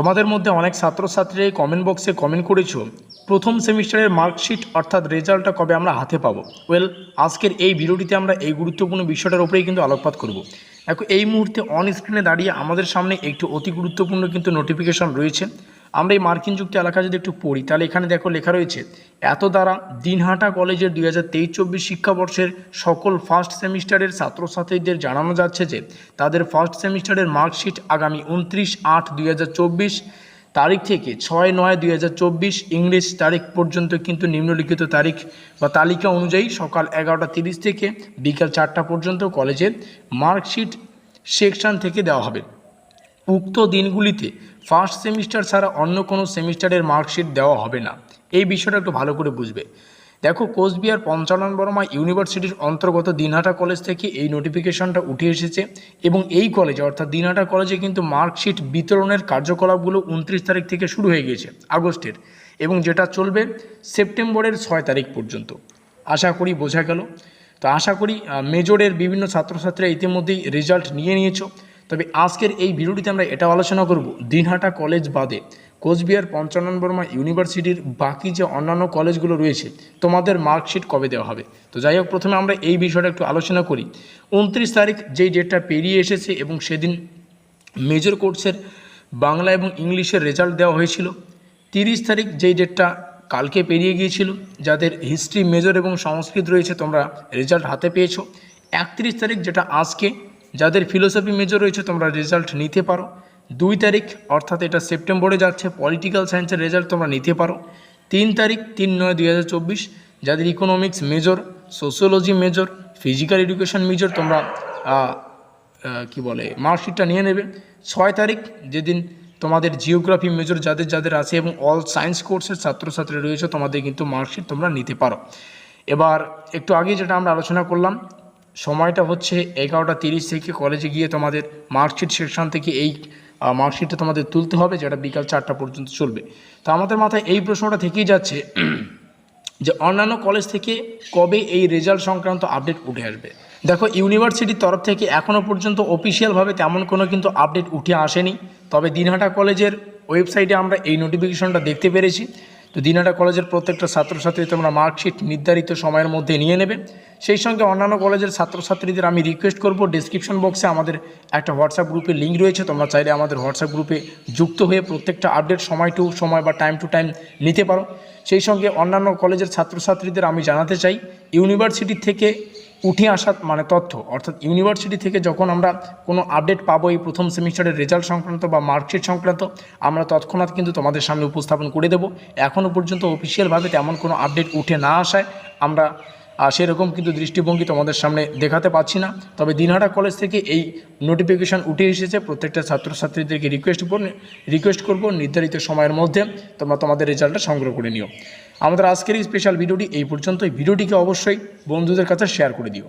তোমাদের মধ্যে অনেক ছাত্রছাত্রীরাই কমেন্ট বক্সে কমেন্ট করেছ। প্রথম সেমিস্টারের মার্কশিট অর্থাৎ রেজাল্টটা কবে আমরা হাতে পাবো? ওয়েল আজকের এই ভিডিওটিতে আমরা এই গুরুত্বপূর্ণ বিষয়টার উপরেই কিন্তু আলোকপাত করব। এখন এই মুহূর্তে অন স্ক্রিনে দাঁড়িয়ে আমাদের সামনে একটি অতি গুরুত্বপূর্ণ কিন্তু নোটিফিকেশন রয়েছে। আমরা এই মার্কিন যুক্ত এলাকা যদি একটু পড়ি, তাহলে এখানে দেখো লেখা রয়েছে, এত দ্বারা দিনহাটা কলেজের দুই হাজার তেইশ চব্বিশ শিক্ষাবর্ষের সকল ফার্স্ট সেমিস্টারের ছাত্রছাত্রীদের জানানো যাচ্ছে যে, তাদের ফার্স্ট সেমিস্টারের মার্কশিট আগামী উনত্রিশ আট দুই হাজার চব্বিশ তারিখ থেকে ছয় নয় দুই হাজার চব্বিশ ইংলিশ তারিখ পর্যন্ত কিন্তু নিম্নলিখিত তারিখ বা তালিকা অনুযায়ী সকাল এগারোটা তিরিশ থেকে বিকাল চারটা পর্যন্ত কলেজের মার্কশিট সেকশন থেকে দেওয়া হবে। উক্ত দিনগুলিতে ফার্স্ট সেমিস্টার ছাড়া অন্য কোনো সেমিস্টারের মার্কশিট দেওয়া হবে না। এই বিষয়টা একটু ভালো করে বুঝবে। দেখো, কোচবিহার পঞ্চানন বর্মা ইউনিভার্সিটির অন্তর্গত দিনহাটা কলেজ থেকে এই নোটিফিকেশনটা উঠে এসেছে এবং এই কলেজে, অর্থাৎ দিনহাটা কলেজে কিন্তু মার্কশিট বিতরণের কার্যকলাপগুলো উনত্রিশ তারিখ থেকে শুরু হয়ে গিয়েছে, আগস্টের এবং যেটা চলবে সেপ্টেম্বরের ছয় তারিখ পর্যন্ত। আশা করি বোঝা গেল। তো আশা করি মেজরের বিভিন্ন ছাত্রছাত্রীরা ইতিমধ্যেই রেজাল্ট নিয়ে নিয়েছো। তবে আজকের এই ভিডিওটিতে আমরা এটা আলোচনা করব, দিনহাটা কলেজ বাদে কোচবিহার পঞ্চানন বর্মা ইউনিভার্সিটির বাকি যে অন্যান্য কলেজগুলো রয়েছে, তোমাদের মার্কশিট কবে দেওয়া হবে? তো যাই হোক, প্রথমে আমরা এই বিষয়টা একটু আলোচনা করি। উনত্রিশ তারিখ যেই ডেটটা পেরিয়ে এসেছে এবং সেদিন মেজর কোর্সের বাংলা এবং ইংলিশের রেজাল্ট দেওয়া হয়েছিল, তিরিশ তারিখ যেই ডেটটা কালকে পেরিয়ে গিয়েছিল, যাদের হিস্ট্রি মেজর এবং সংস্কৃত রয়েছে তোমরা রেজাল্ট হাতে পেয়েছ, একত্রিশ তারিখ যেটা আজকে যাদের ফিলোসফি মেজর রয়েছে, তোমরা রেজাল্ট নিতে পারো। দুই তারিখ, অর্থাৎ এটা সেপ্টেম্বরে যাচ্ছে পলিটিক্যাল সায়েন্সের রেজাল্ট তোমরা নিতে পারো। তিন তারিখ, তিন নয়, দুই হাজার চব্বিশ, যাদের economics major sociology major physical education major তোমরা কি বলে মার্কশিটটা নিয়ে নেবে। ছয় তারিখ, যেদিন তোমাদের জিওগ্রাফি মেজর যাদের যাদের আছে এবং অল সায়েন্স কোর্সের ছাত্রছাত্রী রয়েছে, তোমাদের কিন্তু মার্কশিট তোমরা নিতে পারো। এবার, একটু আগে যেটা আমরা আলোচনা করলাম সময়টা হচ্ছে এগারোটা তিরিশ থেকে কলেজে গিয়ে তোমাদের মার্কশিট সেকশন থেকে এই মার্কশিটটা তোমাদের তুলতে হবে, যেটা বিকাল চারটা পর্যন্ত চলবে। তো আমাদের মাথায় এই প্রশ্নটা থেকেই যাচ্ছে যে অন্যান্য কলেজ থেকে কবে এই রেজাল্ট সংক্রান্ত আপডেট উঠে আসবে? দেখো ইউনিভার্সিটির তরফ থেকে এখনও পর্যন্ত অফিসিয়ালভাবে তেমন কোনো কিন্তু আপডেট উঠে আসেনি। তবে দিনহাটা কলেজের ওয়েবসাইটে আমরা এই নোটিফিকেশনটা দেখতে পেরেছি। তো দিনাটা কলেজের প্রত্যেকটা ছাত্রছাত্রী তোমরা মার্কশিট নির্ধারিত সময়ের মধ্যে নিয়ে নেবে। সেই সঙ্গে অন্যান্য কলেজের ছাত্রছাত্রীদের আমি রিকোয়েস্ট করব ডিসক্রিপশন বক্সে আমাদের একটা হোয়াটসঅ্যাপ গ্রুপে লিঙ্ক রয়েছে, তোমরা চাইলে আমাদের হোয়াটসঅ্যাপ গ্রুপে যুক্ত হয়ে প্রত্যেকটা আপডেট সময় টু সময় বা টাইম টু টাইম নিতে পারো। সেই সঙ্গে অন্যান্য কলেজের ছাত্রছাত্রীদের আমি জানাতে চাই ইউনিভার্সিটি থেকে উঠে আসা মানে তথ্য। অর্থাৎ ইউনিভার্সিটি থেকে যখন আমরা কোনো আপডেট পাবো এই প্রথম সেমিস্টারের রেজাল্ট সংক্রান্ত বা মার্কশিট সংক্রান্ত, আমরা তৎক্ষণাৎ কিন্তু তোমাদের সামনে উপস্থাপন করে দেবো। এখনও পর্যন্ত অফিসিয়ালভাবে তেমন কোনো আপডেট উঠে না আসায় আমরা সেরকম কিন্তু দৃষ্টিভঙ্গি তোমাদের সামনে দেখাতে পাচ্ছি না। তবে দিনহাটা কলেজ থেকে এই নোটিফিকেশান উঠে এসেছে। প্রত্যেকটা ছাত্রছাত্রীদেরকে রিকোয়েস্ট রিকোয়েস্ট করব নির্ধারিত সময়ের মধ্যে তোমরা তোমাদের রেজাল্টটা সংগ্রহ করে নিও। আমাদের আজকের এই স্পেশাল ভিডিওটি এই পর্যন্তই। ভিডিওটিকে অবশ্যই বন্ধুদের কাছে শেয়ার করে দিও।